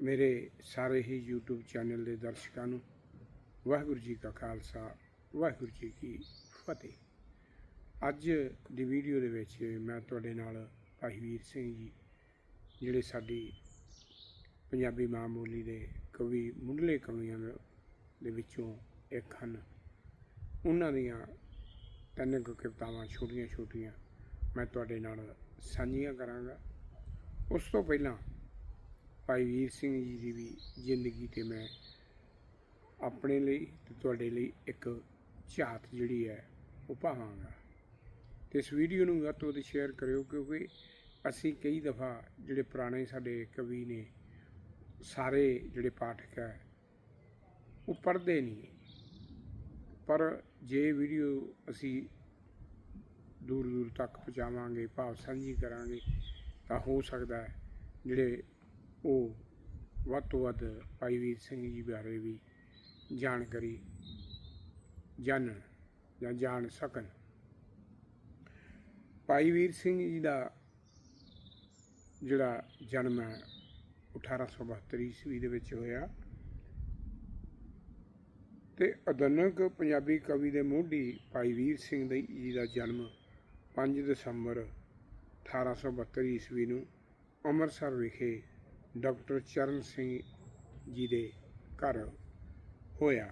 ਮੇਰੇ ਸਾਰੇ ਹੀ YouTube channel ਦੇ ਦਰਸ਼ਕਾਂ ਨੂੰ ਵਾਹਿਗੁਰੂ ਜੀ ਕਾ ਖਾਲਸਾ, ਵਾਹਿਗੁਰੂ ਜੀ ਕੀ ਫਤਿਹ। ਅੱਜ ਦੀ ਵੀਡੀਓ ਦੇ ਵਿੱਚ ਮੈਂ ਤੁਹਾਡੇ ਨਾਲ ਭਾਈ ਵੀਰ ਸਿੰਘ ਜੀ, ਜਿਹੜੇ ਸਾਡੀ ਪੰਜਾਬੀ ਮਾਂ ਬੋਲੀ ਦੇ ਕਵੀ, ਮੁੱਢਲੇ ਕਵੀਆਂ ਦੇ- ਦੇ ਵਿੱਚੋਂ ਇੱਕ ਹਨ। ਉਹਨਾਂ ਦੀਆਂ ਤਿੰਨ ਕੁ ਕਵਿਤਾਵਾਂ ਛੋਟੀਆਂ ਛੋਟੀਆਂ ਮੈਂ ਤੁਹਾਡੇ ਨਾਲ ਸਾਂਝੀਆਂ ਕਰਾਂਗਾ। ਉਸ ਤੋਂ ਪਹਿਲਾਂ ਭਾਈ ਵੀਰ ਸਿੰਘ ਜੀ ਦੀ ਵੀ ਜ਼ਿੰਦਗੀ ਤੇ ਮੈਂ ਆਪਣੇ ਲਈ ਤੇ ਤੁਹਾਡੇ ਲਈ ਇੱਕ ਝਾਤ ਜਿਹੜੀ ਹੈ, ਉਹ ਪਾਵਾਂਗਾ ਤੇ ਇਸ ਵੀਡੀਓ ਨੂੰ ਵੱਧ ਤੋਂ ਵੱਧ ਸ਼ੇਅਰ ਕਰਿਓ ਕਿਉਂਕਿ ਅਸੀਂ ਕਈ ਦਫਾ ਜਿਹੜੇ ਪੁਰਾਣੇ ਸਾਡੇ ਕਵੀ ਨੇ, ਸਾਰੇ ਜਿਹੜੇ ਪਾਠਕ ਹੈ, ਉਹ ਪੜ੍ਹਦੇ ਨਹੀਂ। ਪਰ ਜੇ ਵੀਡੀਓ ਅਸੀਂ ਦੂਰ ਦੂਰ ਤੱਕ ਪਹੁੰਚਾਵਾਂਗੇ, ਭਾਵ ਸਾਂਝੀ ਕਰਾਂਗੇ, ਤਾਂ ਹੋ ਸਕਦਾ ਜਿਹੜੇ ਉਹ ਵੱਧ ਤੋਂ ਵੱਧ ਭਾਈ ਵੀਰ ਸਿੰਘ ਜੀ ਬਾਰੇ ਵੀ ਜਾਣਕਾਰੀ ਜਾਣਨ ਜਾਂ ਜਾਣ ਸਕਣ। ਭਾਈ ਵੀਰ ਸਿੰਘ ਜੀ ਦਾ ਜਿਹੜਾ ਜਨਮ ਹੈ 1872 ਈਸਵੀ ਦੇ ਵਿੱਚ ਹੋਇਆ ਤੇ ਆਧੁਨਿਕ ਪੰਜਾਬੀ ਕਵੀ ਦੇ ਮੋਢੀ ਭਾਈ ਵੀਰ ਸਿੰਘ ਦੇ ਜੀ ਦਾ ਜਨਮ 5 ਦਸੰਬਰ 1872 ਈਸਵੀ ਨੂੰ ਅੰਮ੍ਰਿਤਸਰ ਵਿਖੇ ਡਾਕਟਰ ਚਰਨ ਸਿੰਘ ਜੀ ਦੇ ਘਰ ਹੋਇਆ,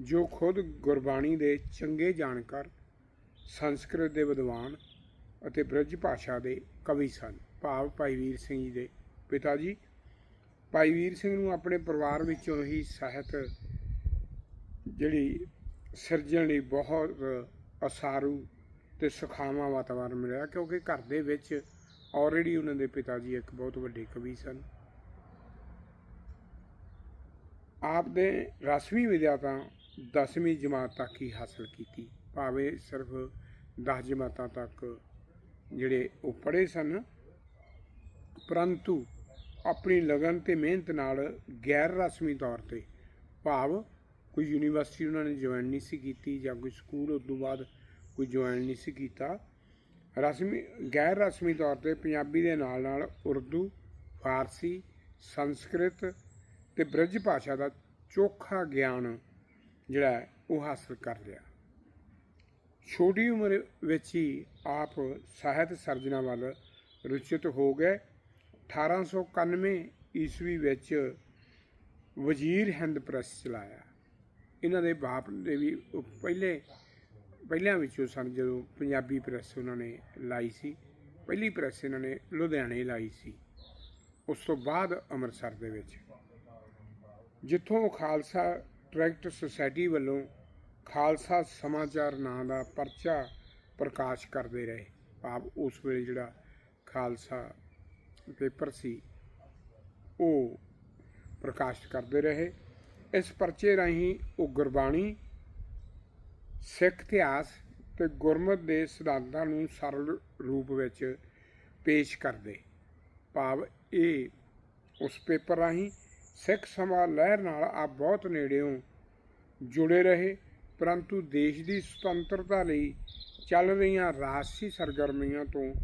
ਜੋ ਖੁਦ ਗੁਰਬਾਣੀ ਦੇ ਚੰਗੇ ਜਾਣਕਾਰ, ਸੰਸਕ੍ਰਿਤ ਦੇ ਵਿਦਵਾਨ ਅਤੇ ਬ੍ਰਜ ਭਾਸ਼ਾ ਦੇ ਕਵੀ ਸਨ। ਭਾਵ ਭਾਈ ਵੀਰ ਸਿੰਘ ਜੀ ਦੇ ਪਿਤਾ ਜੀ। ਭਾਈ ਵੀਰ ਸਿੰਘ ਨੂੰ ਆਪਣੇ ਪਰਿਵਾਰ ਵਿੱਚੋਂ ਹੀ ਸਾਹਿਤ ਜਿਹੜੀ ਸਿਰਜਣ ਲਈ ਬਹੁਤ ਅਸਾਰੂ ਤੇ ਸੁਖਾਵਾਂ ਵਾਤਾਵਰਨ ਮਿਲਿਆ, ਕਿਉਂਕਿ ਘਰ ਦੇ ਵਿੱਚ ਆਲਰੇਡੀ ਉਹਨਾਂ ਦੇ ਪਿਤਾ ਜੀ ਇੱਕ ਬਹੁਤ ਵੱਡੇ ਕਵੀ ਸਨ। ਆਪ ਦੇ ਰਸਮੀ ਵਿਦਿਆ ਤਾਂ 10ਵੀਂ ਜਮਾਤ ਤੱਕ ਹੀ ਹਾਸਲ ਕੀਤੀ। ਭਾਵੇਂ ਸਿਰਫ 10 ਜਮਾਤਾਂ ਤੱਕ ਜਿਹੜੇ ਉਹ ਪੜ੍ਹੇ ਸਨ, ਪਰੰਤੂ ਆਪਣੀ ਲਗਨ ਤੇ ਮਿਹਨਤ ਨਾਲ ਗੈਰ ਰਸਮੀ ਤੌਰ ਤੇ ਭਾਵ ਕੋਈ ਯੂਨੀਵਰਸਿਟੀ ਉਹਨਾਂ ਨੇ ਜੁਆਇਨ ਨਹੀਂ ਸੀ ਕੀਤੀ ਜਾਂ ਕੋਈ ਸਕੂਲ ਉਸ ਤੋਂ ਬਾਅਦ ਕੋਈ ਜੁਆਇਨ ਨਹੀਂ ਸੀ ਕੀਤਾ, ਰਸਮੀ, ਗੈਰ ਰਸਮੀ ਤੌਰ ਤੇ ਪੰਜਾਬੀ ਦੇ ਨਾਲ ਨਾਲ ਉਰਦੂ, ਫਾਰਸੀ, ਸੰਸਕ੍ਰਿਤ ਤੇ ਬ੍ਰਜ ਭਾਸ਼ਾ ਦਾ ਚੋਖਾ ਗਿਆਨ ਜਿਹੜਾ ਉਹ ਹਾਸਲ ਕਰ ਲਿਆ। ਛੋਟੀ ਉਮਰ ਵਿੱਚ ਹੀ ਆਪ ਸਾਹਿਤ ਸਰਜਨਾ ਵੱਲ ਰੁਚਿਤ ਹੋ ਗਏ। 1891 ਈਸਵੀ ਵਿੱਚ ਵਜ਼ੀਰ ਹਿੰਦ ਪ੍ਰੈਸ ਚਲਾਇਆ। ਇਹਨਾਂ ਦੇ ਬਾਪ ਦੇ ਵੀ ਪਹਿਲੇ ਪਹਿਲਿਆਂ ਵਿੱਚੋਂ ਸਨ ਜਦੋਂ ਪੰਜਾਬੀ ਪ੍ਰੈਸ ਉਹਨਾਂ ਨੇ ਲਾਈ ਸੀ। ਪਹਿਲੀ ਪ੍ਰੈਸ ਇਹਨਾਂ ਨੇ ਲੁਧਿਆਣੇ ਲਾਈ ਸੀ। ਉਸ ਤੋਂ ਬਾਅਦ ਅੰਮ੍ਰਿਤਸਰ ਦੇ ਵਿੱਚ। ਜਿੱਥੋਂ ਖਾਲਸਾ ਟਰੈਕਟ ਸੁਸਾਇਟੀ ਵੱਲੋਂ ਖਾਲਸਾ ਸਮਾਚਾਰ ਨਾਂ ਦਾ ਪਰਚਾ ਪ੍ਰਕਾਸ਼ ਕਰਦੇ ਰਹੇ। ਆਪ ਉਸ ਵੇਲੇ ਜਿਹੜਾ ਖਾਲਸਾ ਪੇਪਰ ਸੀ, ਉਹ ਪ੍ਰਕਾਸ਼ਿਤ ਕਰਦੇ ਰਹੇ। ਇਸ ਪਰਚੇ ਰਾਹੀਂ ਉਹ ਗੁਰਬਾਣੀ, ਸਿੱਖ ਇਤਿਹਾਸ ਤੇ ਗੁਰਮਤ ਦੇ ਸਿਧਾਂਤਾਂ ਨੂੰ ਸਰਲ ਰੂਪ ਵਿੱਚ ਪੇਸ਼ ਕਰਦੇ। ਭਾਵ ਇਹ ਉਸ ਪੇਪਰ ਰਾਹੀਂ ਸਿੱਖ ਸਮਾਜ ਲਹਿਰ ਨਾਲ ਆਪ ਬਹੁਤ ਨੇੜਿਓਂ ਜੁੜੇ ਰਹੇ, ਪਰੰਤੂ ਦੇਸ਼ ਦੀ ਸੁਤੰਤਰਤਾ ਲਈ ਚੱਲ ਰਹੀਆਂ ਰਾਜਸੀ ਸਰਗਰਮੀਆਂ ਤੋਂ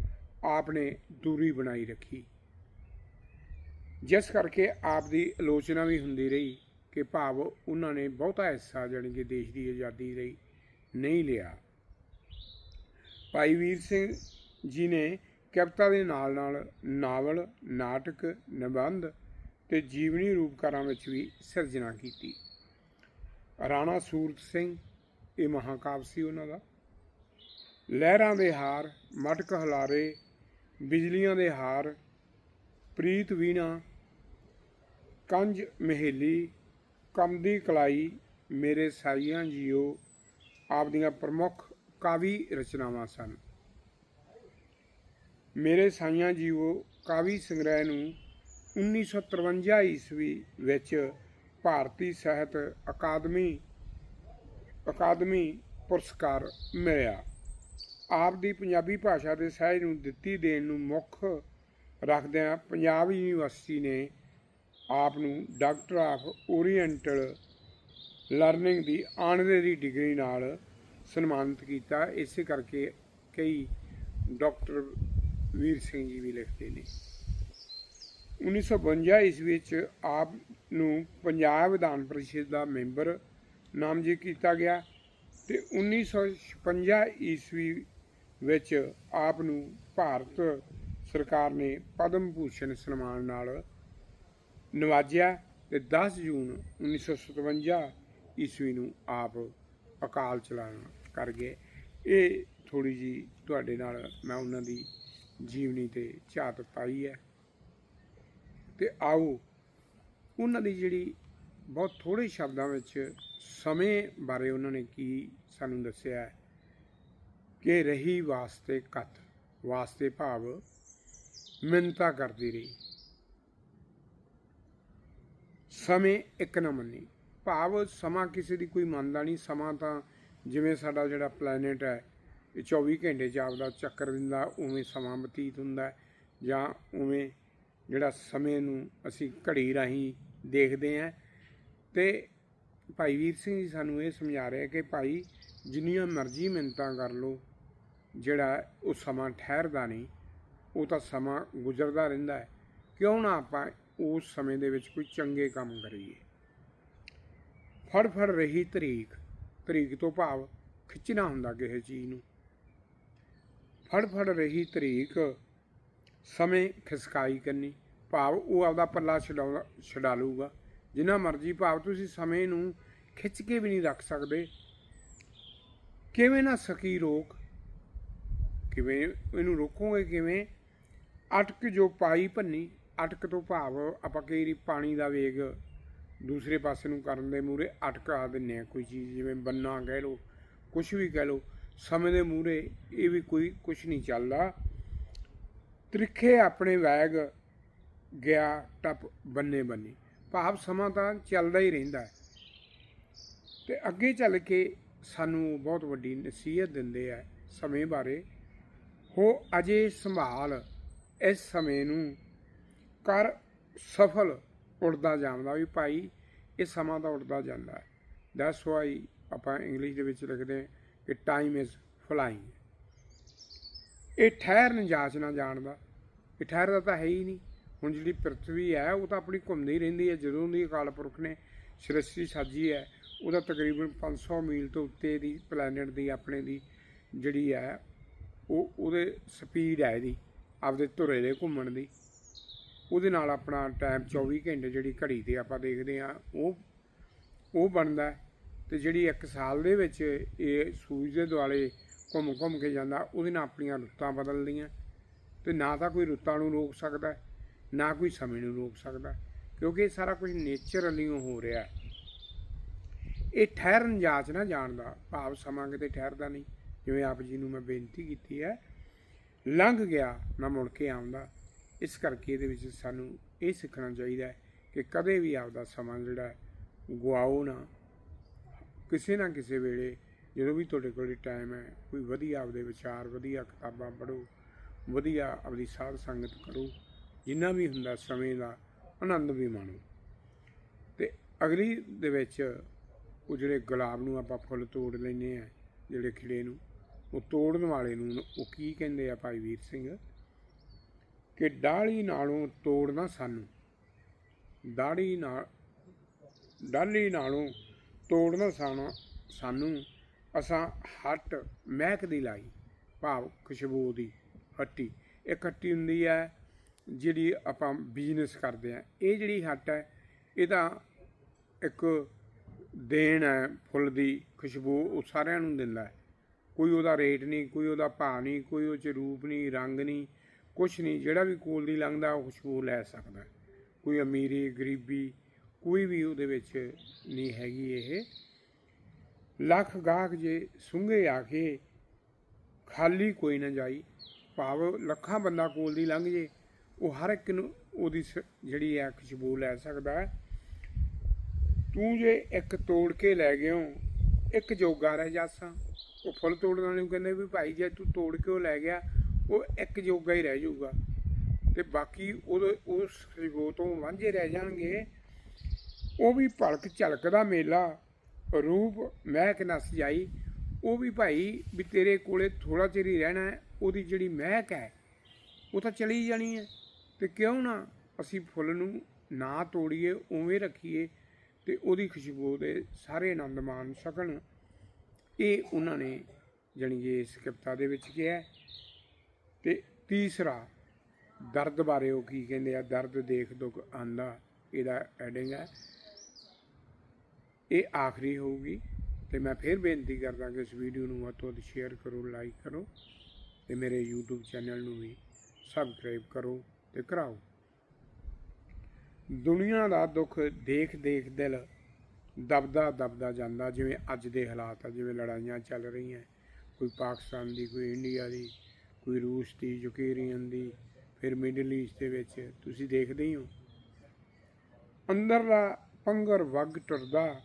ਆਪ ਨੇ ਦੂਰੀ ਬਣਾਈ ਰੱਖੀ। ਜਿਸ ਕਰਕੇ ਆਪ ਦੀ ਆਲੋਚਨਾ ਵੀ ਹੁੰਦੀ ਰਹੀ ਕਿ ਭਾਵ ਉਹਨਾਂ ਨੇ ਬਹੁਤਾ ਹਿੱਸਾ ਜਾਣੀ ਕਿ ਦੇਸ਼ ਦੀ ਆਜ਼ਾਦੀ ਲਈ ਨਹੀਂ ਲਿਆ। ਭਾਈ ਵੀਰ ਸਿੰਘ ਜੀ ਨੇ ਕਵਿਤਾ ਦੇ ਨਾਲ ਨਾਲ ਨਾਵਲ, ਨਾਟਕ, ਨਿਬੰਧ ਤੇ ਜੀਵਨੀ ਰੂਪਕਾਰਾਂ ਵਿੱਚ ਵੀ ਸਿਰਜਣਾ ਕੀਤੀ। ਰਾਣਾ ਸੂਰਤ ਸਿੰਘ, ਇਹ ਮਹਾਕਾਵ ਸੀ ਉਹਨਾਂ ਦਾ। ਲਹਿਰਾਂ ਦੇ ਹਾਰ, ਮਟਕ ਹਲਾਰੇ, ਬਿਜਲੀਆਂ ਦੇ ਹਾਰ, ਪ੍ਰੀਤ ਵੀਣਾ, ਕੰਜ ਮਹੇਲੀ ਕਮਦੀ ਕਲਾਈ, ਮੇਰੇ ਸਾਈਆਂ ਜੀਓ ਆਪ ਦੀਆਂ ਪ੍ਰਮੁੱਖ ਕਾਵੀ ਰਚਨਾਵਾਂ ਸਨ। ਮੇਰੇ ਸਾਈਆਂ ਜੀਓ, ਕਾਵੀ ਸੰਗ੍ਰਹਿ ਨੂੰ 1953 ਈਸਵੀ ਵਿੱਚ ਭਾਰਤੀ ਸਾਹਿਤ ਅਕਾਦਮੀ ਅਕਾਦਮੀ ਪੁਰਸਕਾਰ ਮਿਲਿਆ। ਆਪ ਦੀ ਪੰਜਾਬੀ ਭਾਸ਼ਾ ਦੇ ਸਹਿਜ ਨੂੰ ਦਿੱਤੀ ਦੇਣ ਨੂੰ ਮੁੱਖ ਰੱਖਦਿਆਂ ਪੰਜਾਬ ਯੂਨੀਵਰਸਿਟੀ ਨੇ ਆਪ ਨੂੰ ਡਾਕਟਰ ਆਫ ਓਰੀਐਂਟਲ ਲਰਨਿੰਗ ਦੀ ਆਨਰੇਰੀ ਡਿਗਰੀ ਨਾਲ ਸਨਮਾਨਿਤ ਕੀਤਾ। ਇਸੇ ਕਰਕੇ ਕਈ ਡਾਕਟਰ ਵੀਰ ਸਿੰਘ ਜੀ ਵੀ ਲਿਖਦੇ ਨੇ। 1952 ਈਸਵੀ ਵਿੱਚ ਆਪ ਨੂੰ ਪੰਜਾਬ ਵਿਧਾਨ ਪਰਿਸ਼ਦ ਦਾ ਮੈਂਬਰ ਨਾਮਜ਼ਦ ਕੀਤਾ ਗਿਆ ਤੇ 1956 ਈਸਵੀ ਵਿੱਚ ਆਪ ਨੂੰ ਭਾਰਤ ਸਰਕਾਰ ਨੇ ਪਦਮ ਭੂਸ਼ਣ ਸਨਮਾਨ ਨਾਲ ਨਵਾਜਿਆ ਤੇ 10 ਜੂਨ 1957 ਈਸਵੀ ਨੂੰ ਆਪ ਅਕਾਲ ਚਲਾਣ ਕਰ ਗਏ। ਇਹ ਥੋੜੀ ਜੀ ਤੁਹਾਡੇ ਨਾਲ ਮੈਂ ਉਹਨਾਂ ਦੀ ਜੀਵਨੀ ਤੇ ਝਾਤ ਪਾਈ ਹੈ। ਤੇ ਆਓ ਉਹਨਾਂ ਦੀ ਜਿਹੜੀ ਬਹੁਤ ਥੋੜੇ ਸ਼ਬਦਾਂ ਵਿੱਚ ਸਮੇਂ ਬਾਰੇ ਉਹਨਾਂ ਨੇ ਕੀ ਸਾਨੂੰ ਦੱਸਿਆ ਹੈ ਕਿ ਰਹੀ ਵਾਸਤੇ ਕਤ ਵਾਸਤੇ ਭਾਵ ਮਿੰਤਾ ਕਰਦੀ ਰਹੀ। ਸਮੇਂ ਇੱਕ ਨਾ ਮੰਨੀ। ਭਾਵ ਸਮਾਂ ਕਿਸੇ ਦੀ ਕੋਈ ਮੰਨਦਾ ਨਹੀਂ। ਸਮਾਂ ਤਾਂ ਜਿਵੇਂ ਸਾਡਾ ਜਿਹੜਾ ਪਲੈਨਟ ਹੈ, ਇਹ 24 ਘੰਟੇ ਚ ਆਪਦਾ ਚੱਕਰ ਦਿੰਦਾ, ਉਵੇਂ ਸਮਾਂ ਬਤੀਤ ਹੁੰਦਾ ਜਾਂ ਉਵੇਂ ਜਿਹੜਾ ਸਮੇਂ ਨੂੰ ਅਸੀਂ ਘੜੀ ਰਾਹੀਂ ਦੇਖਦੇ ਹਾਂ। ਤੇ ਭਾਈ ਵੀਰ ਸਿੰਘ ਜੀ ਸਾਨੂੰ ਇਹ ਸਮਝਾ ਰਿਹਾ ਕਿ ਭਾਈ ਜਿੰਨੀਆਂ ਮਰਜ਼ੀ ਮਿੰਤਾਂ ਕਰ ਲਓ, ਜਿਹੜਾ ਉਹ ਸਮਾਂ ਠਹਿਰਦਾ ਨਹੀਂ, ਉਹ ਤਾਂ ਸਮਾਂ ਗੁਜ਼ਰਦਾ ਰਹਿੰਦਾ ਹੈ। ਕਿਉਂ ਨਾ ਆਪਾਂ ਉਸ ਸਮੇਂ ਦੇ ਵਿੱਚ ਕੋਈ ਚੰਗੇ ਕੰਮ ਕਰੀਏ। ਫੜ ਫੜ ਰਹੀ ਤਰੀਕ ਤਰੀਕ ਤੋਂ ਭਾਵ ਖਿੱਚਣਾ ਹੁੰਦਾ ਕਿਸੇ ਚੀਜ਼ ਨੂੰ। ਫੜ ਫੜ ਰਹੀ ਤਰੀਕ ਸਮੇਂ ਖਿਸਕਾਈ ਕਰਨੀ। ਭਾਵ ਉਹ ਆਪਦਾ ਪੱਲਾ ਛਡਾਉਂਦਾ ਛਡਾ ਲੂਗਾ ਜਿੰਨਾ ਮਰਜ਼ੀ ਭਾਵ ਤੁਸੀਂ ਸਮੇਂ ਨੂੰ ਖਿੱਚ ਕੇ ਵੀ ਨਹੀਂ ਰੱਖ ਸਕਦੇ। ਕਿਵੇਂ ਨਾ ਸਕੀ ਰੋਕ। ਕਿਵੇਂ ਇਹਨੂੰ ਰੋਕੋਗੇ ਕਿਵੇਂ? ਅਟਕ ਜੋ ਪਾਈ ਭੰਨੀ, ਅਟਕ ਤੋਂ ਭਾਵ ਆਪਾਂ ਕਈ ਪਾਣੀ ਦਾ ਵੇਗ ਦੂਸਰੇ ਪਾਸੇ ਨੂੰ ਕਰਨ ਦੇ ਮੂਰੇ ਅਟਕਾ ਦਿੰਨੇ ਆ। ਕੋਈ ਚੀਜ਼ ਜਿਵੇਂ ਬੰਨਾ ਕਹਿ ਲਓ ਕੁਝ ਵੀ ਕਹਿ ਲਓ, ਸਮੇਂ ਦੇ ਮੂਰੇ ਇਹ ਵੀ ਕੋਈ ਕੁਝ ਨਹੀਂ ਚੱਲਦਾ। ਤ੍ਰਿਖੇ ਆਪਣੇ ਵੈਗ ਗਿਆ ਟੱਪ ਬੰਨੇ ਬੰਨੇ। ਭਾਵ ਸਮਾਂ ਤਾਂ ਚੱਲਦਾ ਹੀ ਰਹਿੰਦਾ ਹੈ। ਤੇ ਅੱਗੇ ਚੱਲ ਕੇ ਸਾਨੂੰ ਬਹੁਤ ਵੱਡੀ ਨਸੀਹਤ ਦਿੰਦੇ ਆ ਸਮੇਂ ਬਾਰੇ। ਹੋ ਅਜੇ ਸੰਭਾਲ, ਇਸ ਸਮੇਂ ਨੂੰ ਕਰ ਸਫਲ ਉੜਦਾ ਜਾਂਦਾ। ਵੀ ਭਾਈ, ਇਹ ਸਮਾਂ ਤਾਂ ਉੜਦਾ ਜਾਂਦਾ ਹੈ। ਦੈਟਸ ਵਾਈ ਆਪਾਂ ਇੰਗਲਿਸ਼ ਦੇ ਵਿੱਚ ਲਿਖਦੇ ਹਾਂ ਕਿ ਟਾਈਮ ਇਜ਼ ਫਲਾਈਂਗ ਇਹ ਠਹਿਰਨ ਜਾਚ ਨਾ ਜਾਣਦਾ ਇਹ ਠਹਿਰਦਾ ਤਾਂ ਹੈ ਹੀ ਨਹੀਂ। ਹੁਣ ਜਿਹੜੀ ਪ੍ਰithvi ਹੈ, ਉਹ ਤਾਂ ਆਪਣੀ ਘੁੰਮਦੀ ਰਹਿੰਦੀ ਹੈ। ਜਦੋਂ ਦੀ ਅਕਾਲ ਪੁਰਖ ਨੇ ਸ੍ਰਿਸ਼ਟੀ ਸਾਜੀ ਹੈ ਉਹਦਾ ਤਕਰੀਬਨ 500 ਮੀਲ ਤੋਂ ਉੱਤੇ ਦੀ ਪਲੈਨਟ ਦੀ, ਆਪਣੇ ਦੀ ਜਿਹੜੀ ਹੈ, ਉਹ ਉਹਦੇ ਸਪੀਡ ਹੈ ਇਹਦੀ, ਆਪਦੇ ਧੁਰੇ ਦੇ ਘੁੰਮਣ ਦੀ। ਉਹਦੇ ਨਾਲ ਆਪਣਾ ਟਾਈਮ 24 ਘੰਟੇ ਜਿਹੜੀ ਘੜੀ ਤੇ ਆਪਾਂ ਦੇਖਦੇ ਆ ਉਹ ਉਹ ਬਣਦਾ ਹੈ। ਤੇ ਜਿਹੜੀ ਇੱਕ ਸਾਲ ਦੇ ਵਿੱਚ ਇਹ ਸੂਰਜ ਦੇ ਦੁਆਲੇ ਘੁੰਮ ਘੁੰਮ ਕੇ ਜਾਂਦਾ ਉਹਦੇ ਨਾਲ ਆਪਣੀਆਂ ਰੁੱਤਾਂ ਬਦਲਦੀਆਂ ਤੇ ਨਾ ਤਾਂ ਕੋਈ ਰੁੱਤਾਂ ਨੂੰ ਰੋਕ ਸਕਦਾ ਨਾ ਕੋਈ ਸਮੇਂ ਨੂੰ ਰੋਕ ਸਕਦਾ ਕਿਉਂਕਿ ਇਹ ਸਾਰਾ ਕੁਝ ਨੇਚਰਲੀ ਹੋ ਰਿਹਾ। ਹੈ ਇਹ ਠਹਿਰਨ ਜਾਚ ਨਾ ਜਾਣਦਾ ਭਾਵ ਸਮਾਂ ਕਿਤੇ ਠਹਿਰਦਾ ਨਹੀਂ। ਜਿਵੇਂ ਆਪ ਜੀ ਨੂੰ ਮੈਂ ਬੇਨਤੀ ਕੀਤੀ ਹੈ ਲੰਘ ਗਿਆ ਨਾ ਮੁੜ ਕੇ ਆਉਂਦਾ। ਇਸ ਕਰਕੇ ਇਹਦੇ ਵਿੱਚ ਸਾਨੂੰ ਇਹ ਸਿੱਖਣਾ ਚਾਹੀਦਾ ਹੈ ਕਿ ਕਦੇ ਵੀ ਆਪਦਾ ਸਮਾਂ ਜਿਹੜਾ ਹੈ, ਗਵਾਓ ਨਾ। ਕਿਸੇ ਨਾ ਕਿਸੇ ਵੇਲੇ ਜਦੋਂ ਵੀ ਤੁਹਾਡੇ ਕੋਲ ਟਾਈਮ ਹੈ, ਕੋਈ ਵਧੀਆ ਆਪਦੇ ਵਿਚਾਰ, ਵਧੀਆ ਕਿਤਾਬਾਂ ਪੜ੍ਹੋ, ਵਧੀਆ ਆਪਦੀ ਸਾਧ ਸੰਗਤ ਕਰੋ, ਜਿੰਨਾ ਵੀ ਹੁੰਦਾ ਸਮੇਂ ਦਾ ਆਨੰਦ ਵੀ ਮਾਣੋ। ਤੇ ਅਗਲੀ ਦੇ ਵਿੱਚ ਉਹ ਜਿਹੜੇ ਗੁਲਾਬ ਨੂੰ ਆਪਾਂ ਫੁੱਲ ਤੋੜ ਲੈਨੇ ਆ ਜਿਹੜੇ ਖਿੜੇ ਨੂੰ, ਉਹ ਤੋੜਨ ਵਾਲੇ ਨੂੰ ਉਹ ਕੀ ਕਹਿੰਦੇ ਆ ਭਾਈ ਵੀਰ ਸਿੰਘ? ਕਿ ਡਾਲੀ ਨਾਲੋਂ ਤੋੜਨਾ ਸਾਨੂੰ ਦਾੜੀ ਨਾਲ ਡਾਲੀ ਨਾਲੋਂ ਤੋੜਨਾ ਸਾਨੂੰ ਸਾਨੂੰ ਅਸਾਂ ਹੱਟ ਮਹਿਕ ਦੀ ਲਾਈ, ਭਾਵ ਖੁਸ਼ਬੂ ਦੀ ਹੱਟੀ। ਇਹ ਹੱਟੀ ਹੁੰਦੀ ਹੈ ਜਿਹੜੀ ਆਪਾਂ ਬਿਜ਼ਨਸ ਕਰਦੇ ਆ ਇਹ ਜਿਹੜੀ ਹੱਟ ਹੈ, ਇਹ ਤਾਂ ਇੱਕ ਦੇਣ ਹੈ, ਫੁੱਲ ਦੀ ਖੁਸ਼ਬੂ ਉਹ ਸਾਰਿਆਂ ਨੂੰ ਦਿੰਦਾ ਹੈ। ਕੋਈ ਉਹਦਾ ਰੇਟ ਨਹੀਂ, ਕੋਈ ਉਹਦਾ ਭਾਅ ਨਹੀਂ, ਕੋਈ ਉਹ ਚ ਰੂਪ ਨਹੀਂ, ਰੰਗ ਨਹੀਂ, ਕੁਛ ਨਹੀਂ। ਜਿਹੜਾ ਵੀ ਕੋਲ ਦੀ ਲੰਘਦਾ, ਉਹ ਖੁਸ਼ਬੂ ਲੈ ਸਕਦਾ ਕੋਈ ਅਮੀਰੀ, ਗਰੀਬੀ, ਕੋਈ ਵੀ ਉਹਦੇ ਵਿੱਚ ਨਹੀਂ ਹੈਗੀ ਇਹ। ਲੱਖ ਗਾਹਕ ਜੇ ਸੁੰਘੇ ਆ ਕੇ ਖਾਲੀ ਕੋਈ ਨਾ ਜਾਈ, ਭਾਵ ਲੱਖਾਂ ਬੰਦਾ ਕੋਲ ਦੀ ਲੰਘ ਜੇ, ਉਹ ਹਰ ਇੱਕ ਨੂੰ ਉਹਦੀ ਸ- ਜਿਹੜੀ ਹੈ ਖੁਸ਼ਬੂ ਲੈ ਸਕਦਾ ਤੂੰ ਜੇ ਇੱਕ ਤੋੜ ਕੇ ਲੈ ਗਿਓ, ਇੱਕ ਜੋਗਾ ਰਹਿ ਜਾਸਾਂ ਉਹ ਫੁੱਲ ਤੋੜਨ ਵਾਲੇ ਨੂੰ ਕਹਿੰਦੇ ਵੀ ਭਾਈ ਜੇ ਤੂੰ ਤੋੜ ਕੇ ਉਹ ਲੈ ਗਿਆ, ਉਹ ਇੱਕ ਜੋਗਾ ਹੀ ਰਹਿ ਜਾਊਗਾ। ਤੇ ਬਾਕੀ ਉਹਦੇ, ਉਸ ਖੁਸ਼ਬੂ ਤੋਂ ਵਾਂਝੇ ਰਹਿ ਜਾਣਗੇ। ਉਹ ਵੀ ਭਲਕ ਝਲਕਦਾ ਮੇਲਾ। ਰੂਪ ਮਹਿਕ ਨਸ ਜਾਈ ਉਹ ਵੀ ਭਾਈ ਵੀ ਤੇਰੇ ਕੋਲੇ ਥੋੜਾ ਚਿਰ ਹੀ ਰਹਿਣਾ ਉਹਦੀ ਜਿਹੜੀ ਮਹਿਕ ਹੈ, ਉਹ ਤਾਂ ਚਲੀ ਜਾਣੀ ਹੈ। ਤੇ ਕਿਉਂ ਨਾ ਅਸੀਂ ਫੁੱਲ ਨੂੰ ਨਾ ਤੋੜੀਏ, ਉਵੇਂ ਰੱਖੀਏ ਤੇ ਉਹਦੀ ਖੁਸ਼ਬੂ ਦੇ ਸਾਰੇ ਆਨੰਦ ਮਾਣ ਸਕਣ ਇਹ ਉਹਨਾਂ ਨੇ ਜਾਣੀ ਕਿ ਇਸ ਕਵਿਤਾ ਦੇ ਵਿੱਚ ਕਿਹਾ ਹੈ। ਤੇ ਤੀਸਰਾ, ਦਰਦ ਬਾਰੇ ਉਹ ਕੀ ਕਹਿੰਦੇ ਆ? ਦਰਦ, ਦੇਖ, ਦੁੱਖ, ਆਂਦਾ, ਇਹਦਾ ਐਡਿੰਗ ਹੈ। ਇਹ ਆਖਰੀ ਹੋਊਗੀ ਤੇ ਮੈਂ ਫਿਰ ਬੇਨਤੀ ਕਰਦਾ ਕਿ ਇਸ ਵੀਡੀਓ ਨੂੰ ਵੱਧ ਤੋਂ ਵੱਧ ਸ਼ੇਅਰ ਕਰੋ ਲਾਈਕ ਕਰੋ ਤੇ ਮੇਰੇ YouTube ਚੈਨਲ ਨੂੰ ਵੀ ਸਬਸਕ੍ਰਾਈਬ ਕਰੋ ਤੇ ਕਰਾਓ। ਦੁਨੀਆ ਦਾ ਦੁੱਖ ਦੇਖ ਦੇਖ ਦਿਲ ਦਬਦਾ ਦਬਦਾ ਜਾਂਦਾ, ਜਿਵੇਂ ਅੱਜ ਦੇ ਹਾਲਾਤ ਆ, ਜਿਵੇਂ ਲੜਾਈਆਂ ਚੱਲ ਰਹੀਆਂ। ਕੋਈ ਪਾਕਿਸਤਾਨ ਦੀ, ਕੋਈ ਇੰਡੀਆ ਦੀ, ਕੋਈ ਰੂਸ ਦੀ ਯੂਕਰੇਨ ਦੀ, ਫਿਰ ਮਿਡਲ ਈਸਟ ਦੇ ਵਿੱਚ ਤੁਸੀਂ ਦੇਖਦੇ ਹੀ ਹੋ। ਅੰਦਰਲਾ ਪੰਗਰ ਵੱਗ ਟੁਰਦਾ।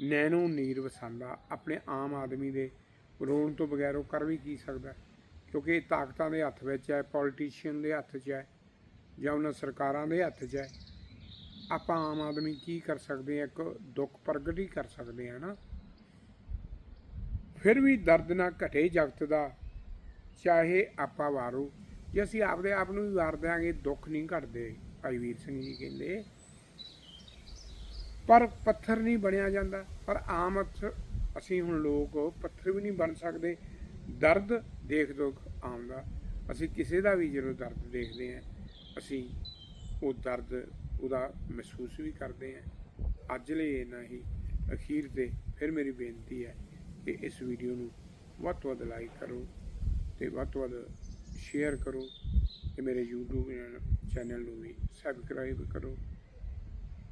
ਨੈਣੋ ਨੀਰ ਵਸਾਂਦਾ ਆਪਣੇ ਆਮ ਆਦਮੀ ਦੇ ਰੋਣ ਤੋਂ ਬਗੈਰ ਉਹ ਕਰ ਵੀ ਕੀ ਸਕਦਾ? ਕਿਉਂਕਿ ਇਹ ਤਾਕਤਾਂ ਦੇ ਹੱਥ ਵਿੱਚ ਹੈ ਪੋਲੀਟੀਸ਼ੀਅਨ ਦੇ ਹੱਥ 'ਚ ਹੈ ਜਾਂ ਉਹਨਾਂ ਸਰਕਾਰਾਂ ਦੇ ਹੱਥ 'ਚ ਹੈ। ਆਪਾਂ ਆਮ ਆਦਮੀ ਕੀ ਕਰ ਸਕਦੇ ਹਾਂ? ਇੱਕ ਦੁੱਖ ਪ੍ਰਗਟ ਹੀ ਕਰ ਸਕਦੇ ਹਾਂ ਨਾ। ਫਿਰ ਵੀ ਦਰਦ ਨਾ ਘਟੇ ਜਗਤ ਦਾ, ਚਾਹੇ ਆਪਾਂ ਵਾਰੋ। ਜੇ ਅਸੀਂ ਆਪਦੇ ਆਪ ਨੂੰ ਵੀ ਵਾਰ ਦਿਆਂਗੇ, ਦੁੱਖ ਨਹੀਂ ਘਟਦੇ, ਭਾਈ ਵੀਰ ਸਿੰਘ ਜੀ ਕਹਿੰਦੇ। ਪਰ ਪੱਥਰ ਨਹੀਂ ਬਣਿਆ ਜਾਂਦਾ। ਪਰ ਆਮ ਅਸੀਂ ਹੁਣ ਲੋਕ ਪੱਥਰ ਵੀ ਨਹੀਂ ਬਣ ਸਕਦੇ। ਦਰਦ ਦੇਖ ਦੁੱਖ ਆਉਂਦਾ ਅਸੀਂ ਕਿਸੇ ਦਾ ਵੀ ਜਦੋਂ ਦਰਦ ਦੇਖਦੇ ਹਾਂ, ਅਸੀਂ ਉਹ ਦਰਦ ਉਹਦਾ ਮਹਿਸੂਸ ਵੀ ਕਰਦੇ ਹਾਂ। ਅੱਜ ਲਈ ਇੰਨਾ ਹੀ। ਅਖੀਰ ਤੇ ਫਿਰ ਮੇਰੀ ਬੇਨਤੀ ਹੈ ਕਿ ਇਸ ਵੀਡੀਓ ਨੂੰ ਵੱਧ ਤੋਂ ਵੱਧ ਲਾਈਕ ਕਰੋ ਤੇ ਵੱਧ ਤੋਂ ਵੱਧ ਸ਼ੇਅਰ ਕਰੋ ਤੇ ਮੇਰੇ YouTube ਚੈਨਲ ਨੂੰ ਵੀ ਸਬਸਕ੍ਰਾਈਬ ਕਰੋ।